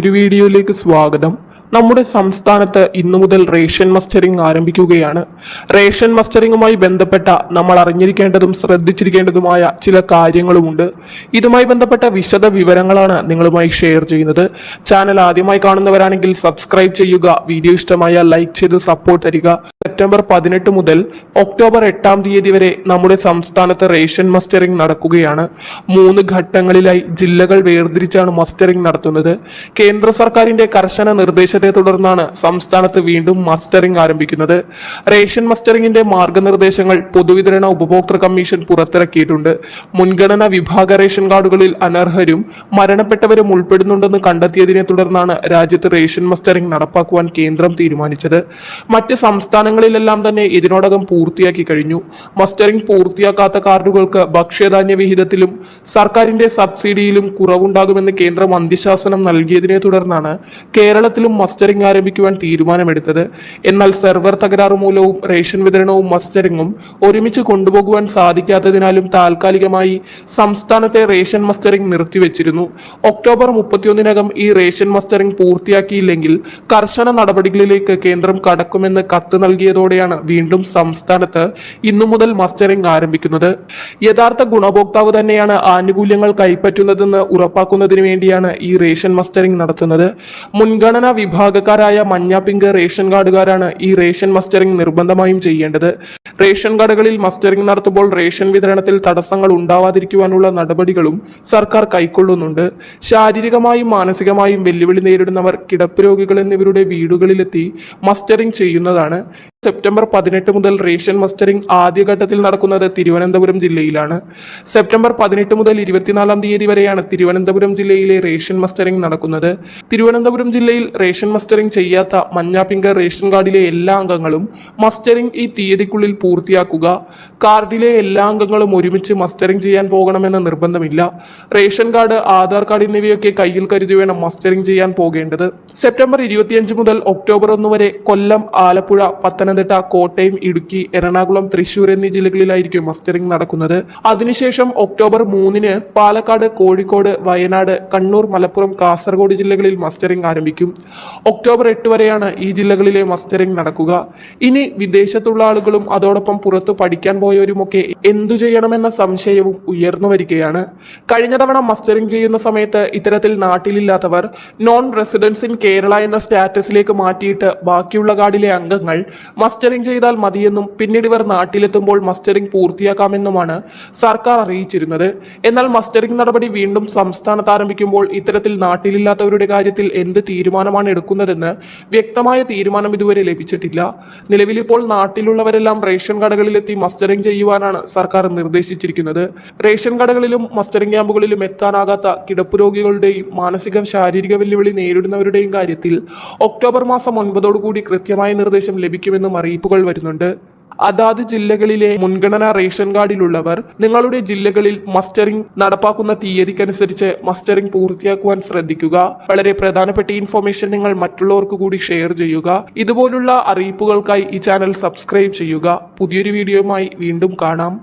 ഒരു വീഡിയോയിലേക്ക് സ്വാഗതം. നമ്മുടെ സംസ്ഥാനത്ത് ഇന്നു മുതൽ റേഷൻ മസ്റ്ററിംഗ് ആരംഭിക്കുകയാണ്. റേഷൻ മസ്റ്ററിംഗുമായി ബന്ധപ്പെട്ട നമ്മൾ അറിഞ്ഞിരിക്കേണ്ടതും ശ്രദ്ധിച്ചിരിക്കേണ്ടതുമായ ചില കാര്യങ്ങളുമുണ്ട്. ഇതുമായി ബന്ധപ്പെട്ട വിശദ വിവരങ്ങളാണ് നിങ്ങളുമായി ഷെയർ ചെയ്യുന്നത്. ചാനൽ ആദ്യമായി കാണുന്നവരാണെങ്കിൽ സബ്സ്ക്രൈബ് ചെയ്യുക വീഡിയോ ഇഷ്ടമായ ലൈക്ക് ചെയ്ത് സപ്പോർട്ട് തരിക. സെപ്റ്റംബർ പതിനെട്ട് മുതൽ ഒക്ടോബർ എട്ടാം തീയതി വരെ നമ്മുടെ സംസ്ഥാനത്ത് റേഷൻ മസ്റ്ററിംഗ് നടക്കുകയാണ്. മൂന്ന് ഘട്ടങ്ങളിലായി ജില്ലകൾ വേർതിരിച്ചാണ് മസ്റ്ററിംഗ് നടത്തുന്നത്. കേന്ദ്ര സർക്കാരിന്റെ കർശന നിർദ്ദേശത്തെ തുടർന്നാണ് സംസ്ഥാനത്ത് വീണ്ടും മസ്റ്ററിംഗ് ആരംഭിക്കുന്നത്. റേഷൻ മസ്റ്ററിംഗിന്റെ മാർഗനിർദ്ദേശങ്ങൾ പൊതുവിതരണ ഉപഭോക്തൃ കമ്മീഷൻ പുറത്തിറക്കിയിട്ടുണ്ട്. മുൻഗണന വിഭാഗ റേഷൻ കാർഡുകളിൽ അനർഹരും മരണപ്പെട്ടവരും ഉൾപ്പെടുന്നുണ്ടെന്ന് കണ്ടെത്തിയതിനെ തുടർന്നാണ് രാജ്യത്ത് റേഷൻ മസ്റ്ററിംഗ് നടപ്പാക്കുവാൻ കേന്ദ്രം തീരുമാനിച്ചത്. മറ്റ് സംസ്ഥാനങ്ങളിലെല്ലാം തന്നെ ഇതിനോടകം പൂർത്തിയാക്കി കഴിഞ്ഞു. മസ്റ്ററിംഗ് പൂർത്തിയാക്കാത്ത കാർഡുകൾക്ക് ഭക്ഷ്യധാന്യ വിഹിതത്തിലും സർക്കാരിന്റെ സബ്സിഡിയിലും കുറവുണ്ടാകുമെന്ന് കേന്ദ്രം അന്ത്യശാസനം നൽകിയതിനെ തുടർന്നാണ് കേരളത്തിലും മസ്റ്ററിംഗ് ആരംഭിക്കുവാൻ തീരുമാനമെടുത്തത്. എന്നാൽ സെർവർ തകരാറ് മൂലവും റേഷൻ വിതരണവും മസ്റ്ററിംഗും ഒരുമിച്ച് കൊണ്ടുപോകുവാൻ സാധിക്കാത്തതിനാലും താൽക്കാലികമായി സംസ്ഥാനത്തെ റേഷൻ മസ്റ്ററിംഗ് നിർത്തിവെച്ചിരുന്നു. ഒക്ടോബർ മുപ്പത്തിയൊന്നിനകം ഈ റേഷൻ മസ്റ്ററിംഗ് പൂർത്തിയാക്കിയില്ലെങ്കിൽ കർശന നടപടികളിലേക്ക് കേന്ദ്രം കടക്കുമെന്ന് കത്ത് നൽകിയതോടെയാണ് വീണ്ടും സംസ്ഥാനത്ത് ഇന്നു മുതൽ മസ്റ്ററിംഗ് ആരംഭിക്കുന്നത്. യഥാർത്ഥ ഗുണഭോക്താവ് തന്നെയാണ് ആനുകൂല്യങ്ങൾ കൈപ്പറ്റുന്നതെന്ന് ഉറപ്പാക്കുന്നതിന് വേണ്ടിയാണ് ഈ റേഷൻ മസ്റ്ററിംഗ് നടത്തുന്നത്. മുൻഗണനാ വിഭാഗക്കാരായ മഞ്ഞ പിങ്ക് റേഷൻ കാർഡുകാരാണ് ഈ റേഷൻ മസ്റ്ററിംഗ് നിർബന്ധമായും ചെയ്യേണ്ടത്. റേഷൻ കാർഡുകളിൽ മസ്റ്ററിംഗ് നടത്തുമ്പോൾ റേഷൻ വിതരണത്തിൽ തടസ്സങ്ങൾ ഉണ്ടാവാതിരിക്കുവാനുള്ള നടപടികളും സർക്കാർ കൈക്കൊള്ളുന്നുണ്ട്. ശാരീരികമായും മാനസികമായും വെല്ലുവിളി നേരിടുന്നവർ കിടപ്പ് രോഗികൾ എന്നിവരുടെ വീടുകളിലെത്തി മസ്റ്ററിംഗ് ചെയ്യുന്നതാണ്. സെപ്റ്റംബർ പതിനെട്ട് മുതൽ റേഷൻ മസ്റ്ററിംഗ് ആദ്യഘട്ടത്തിൽ നടക്കുന്നത് തിരുവനന്തപുരം ജില്ലയിലാണ്. സെപ്റ്റംബർ പതിനെട്ട് മുതൽ ഇരുപത്തിനാലാം തീയതി വരെയാണ് തിരുവനന്തപുരം ജില്ലയിലെ റേഷൻ മസ്റ്ററിംഗ് നടക്കുന്നത്. തിരുവനന്തപുരം ജില്ലയിൽ റേഷൻ മസ്റ്ററിംഗ് ചെയ്യാത്ത മഞ്ഞാപ്പിങ്ക റേഷൻ കാർഡിലെ എല്ലാ അംഗങ്ങളും മസ്റ്ററിംഗ് ഈ തീയതിക്കുള്ളിൽ പൂർത്തിയാക്കുക. കാർഡിലെ എല്ലാ അംഗങ്ങളും ഒരുമിച്ച് മസ്റ്ററിംഗ് ചെയ്യാൻ പോകണമെന്ന് നിർബന്ധമില്ല. റേഷൻ കാർഡ് ആധാർ കാർഡ് എന്നിവയൊക്കെ കയ്യിൽ കരുതി വേണം മസ്റ്ററിംഗ് ചെയ്യാൻ പോകേണ്ടത്. സെപ്റ്റംബർ ഇരുപത്തിയഞ്ച് മുതൽ ഒക്ടോബർ ഒന്ന് വരെ കൊല്ലം ആലപ്പുഴ പത്തനംതിട്ട കോട്ടയം ഇടുക്കി എറണാകുളം തൃശൂർ എന്നീ ജില്ലകളിലായിരിക്കും മസ്റ്ററിംഗ് നടക്കുന്നത്. അതിനുശേഷം ഒക്ടോബർ മൂന്നിന് പാലക്കാട് കോഴിക്കോട് വയനാട് കണ്ണൂർ മലപ്പുറം കാസർഗോഡ് ജില്ലകളിൽ മസ്റ്ററിംഗ് ആരംഭിക്കും. ഒക്ടോബർ എട്ട് വരെയാണ് ഈ ജില്ലകളിലെ മസ്റ്ററിംഗ് നടക്കുക. ഇനി വിദേശത്തുള്ള ആളുകളും അതോടൊപ്പം പുറത്തു പഠിക്കാൻ പോയവരുമൊക്കെ എന്തു ചെയ്യണമെന്ന സംശയവും ഉയർന്നു വരികയാണ്. കഴിഞ്ഞ തവണ മസ്റ്ററിംഗ് ചെയ്യുന്ന സമയത്ത് ഇത്തരത്തിൽ നാട്ടിലില്ലാത്തവർ നോൺ റെസിഡൻസ് ഇൻ കേരള എന്ന സ്റ്റാറ്റസിലേക്ക് മാറ്റിയിട്ട് ബാക്കിയുള്ള കാർഡിലെ അംഗങ്ങൾ മസ്റ്ററിംഗ് ചെയ്താൽ മതിയെന്നും പിന്നീട് ഇവർ നാട്ടിലെത്തുമ്പോൾ മസ്റ്ററിംഗ് പൂർത്തിയാക്കാമെന്നുമാണ് സർക്കാർ അറിയിച്ചിരുന്നത്. എന്നാൽ മസ്റ്ററിംഗ് നടപടി വീണ്ടും സംസ്ഥാനത്ത് ആരംഭിക്കുമ്പോൾ ഇത്തരത്തിൽ നാട്ടിലില്ലാത്തവരുടെ കാര്യത്തിൽ എന്ത് തീരുമാനമാണ് എടുക്കുന്നതെന്ന് വ്യക്തമായ തീരുമാനം ഇതുവരെ ലഭിച്ചിട്ടില്ല. നിലവിലിപ്പോൾ നാട്ടിലുള്ളവരെല്ലാം റേഷൻ കടകളിലെത്തി മസ്റ്ററിംഗ് ചെയ്യുവാനാണ് സർക്കാർ നിർദ്ദേശിച്ചിരിക്കുന്നത് റേഷൻ കടകളിലും മസ്റ്ററിംഗ് ക്യാമ്പുകളിലും എത്താനാകാത്ത കിടപ്പ് രോഗികളുടെയും മാനസിക ശാരീരിക വെല്ലുവിളി നേരിടുന്നവരുടെയും കാര്യത്തിൽ ഒക്ടോബർ മാസം ഒൻപതോടുകൂടി കൃത്യമായ നിർദ്ദേശം ലഭിക്കുമെന്നും അറിയിപ്പുകൾ വരുന്നുണ്ട്. അതാത് ജില്ലകളിലെ മുൻഗണനാ റേഷൻ കാർഡിലുള്ളവർ നിങ്ങളുടെ ജില്ലകളിൽ മസ്റ്ററിംഗ് നടപ്പാക്കുന്ന തീയതിക്കനുസരിച്ച് മസ്റ്ററിംഗ് പൂർത്തിയാക്കുവാൻ ശ്രദ്ധിക്കുക. വളരെ പ്രധാനപ്പെട്ട ഇൻഫർമേഷൻ നിങ്ങൾ മറ്റുള്ളവർക്ക് കൂടി ഷെയർ ചെയ്യുക. ഇതുപോലുള്ള അറിയിപ്പുകൾക്കായി ഈ ചാനൽ സബ്സ്ക്രൈബ് ചെയ്യുക. പുതിയൊരു വീഡിയോയുമായി വീണ്ടും കാണാം.